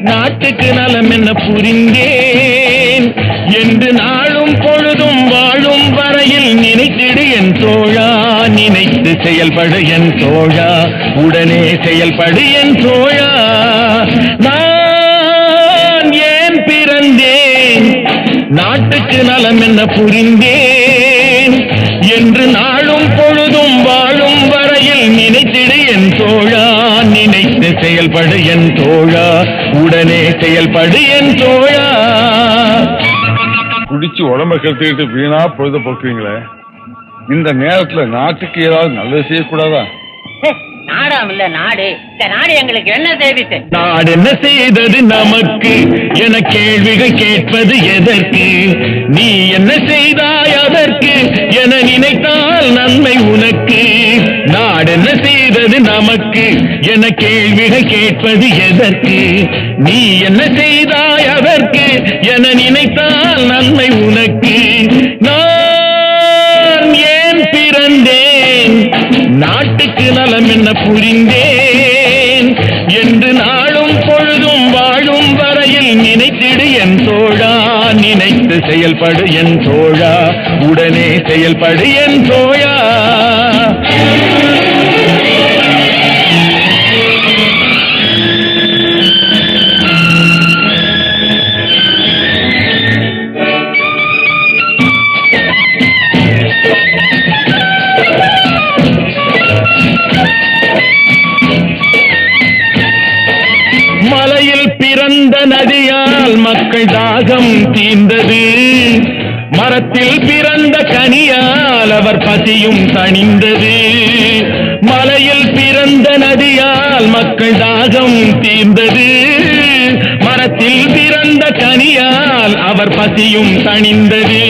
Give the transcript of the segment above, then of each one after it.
நாட்டுக்கு நலம் என்ன புரிந்தேன்? என்று நாள் நினைத்து செயல்படு என் தோழா. உடனே செயல்படு என் தோழா. நான் ஏன் பிறந்தேன்? நாட்டுக்கு நலம் என்ன புரிந்தேன்? என்று நாளும் பொழுதும் வாழும் வரையில் நினைத்திடு என் தோழா. நினைத்து செயல்படு என் தோழா. உடனே செயல்படு என் தோழா. குடிச்சு உடம்ப கெடுத்துக்கிட்டு வீணா பொழுத போக்குவீங்களே இந்த நேரத்துல நாட்டுக்கு ஏதாவது நல்லது செய்யக்கூடாதா? நாடாம் இல்ல நாடு. இந்த நாடு எங்களுக்கு என்ன நாடு என்ன செய்தது நமக்கு? என கேள்விகள் கேட்பது எதற்கு? நீ என்ன செய்தாய் அதற்கு? என நினைத்தால் நன்மை உனக்கு. நாடு என்ன செய்தது நமக்கு? என கேள்விகள் கேட்பது எதற்கு? நீ என்ன செய்தாய் அதற்கு? என நினைத்தால் நன்மை உனக்கு. நான் நாட்டுக்கு நலம் என்ன புரிந்தேன்? என்று நாளும் பொழுதும் வாழும் வரையில் நினைத்திடு என் தோழா நினைத்து செயல்படு என் தோழா உடனே செயல்படு என் தோழா. மலையில் பிறந்த நதியால் மக்கள் தாகம் தீர்ந்தது. மரத்தில் பிறந்த கனியால் அவர் பசியும் தணிந்தது. மலையில் பிறந்த நதியால் மக்கள் தாகம் தீர்ந்தது. மரத்தில் பிறந்த கனியால் அவர் பசியும் தணிந்தது.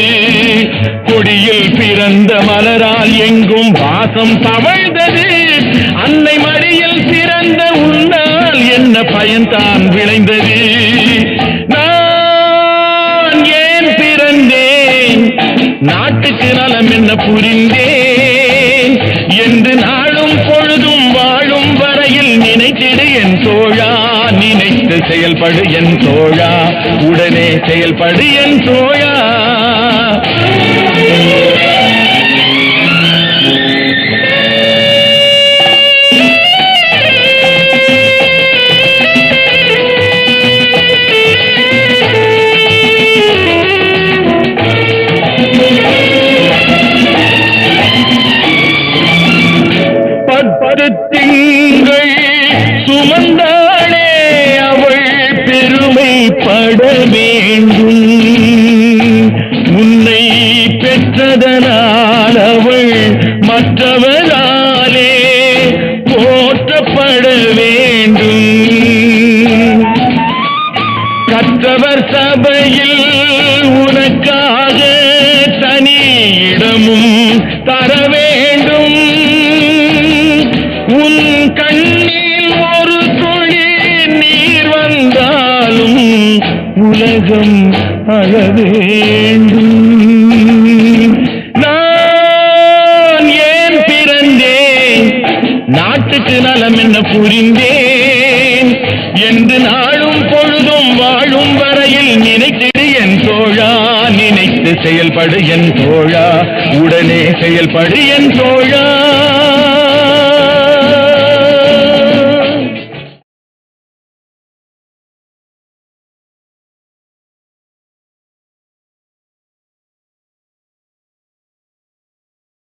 கொடியில் பிறந்த மலரால் எங்கும் வாசம் தவழ்ந்தது. நாட்டுக்கு நலம் என்ன புரிந்தேன்? என்று நாளும் பொழுதும் வாழும் வரையில் நினைத்திடு என் தோழா. நினைத்து செயல்படு என் தோழா. உடனே செயல்படு என் தோழா. திங்கள் சுமந்தாளே அவள் பெருமைப்பட வேண்டும். உன்னை பெற்றதனால் அவள் மற்றவராலே போற்றப்பட வேண்டும். கற்றவர் சபையில் உனக்காக தனி இடமும் தர உலகம் அழ வேண்டும். நான் ஏன் பிறந்தேன்? நாட்டுக்கு நலம் என்ன புரிந்தேன்? என்று நாளும் பொழுதும் வாழும் வரையில் நினைத்திடு என் தோழா. நினைத்து செயல்படு என் தோழா. உடனே செயல்படு என் தோழா.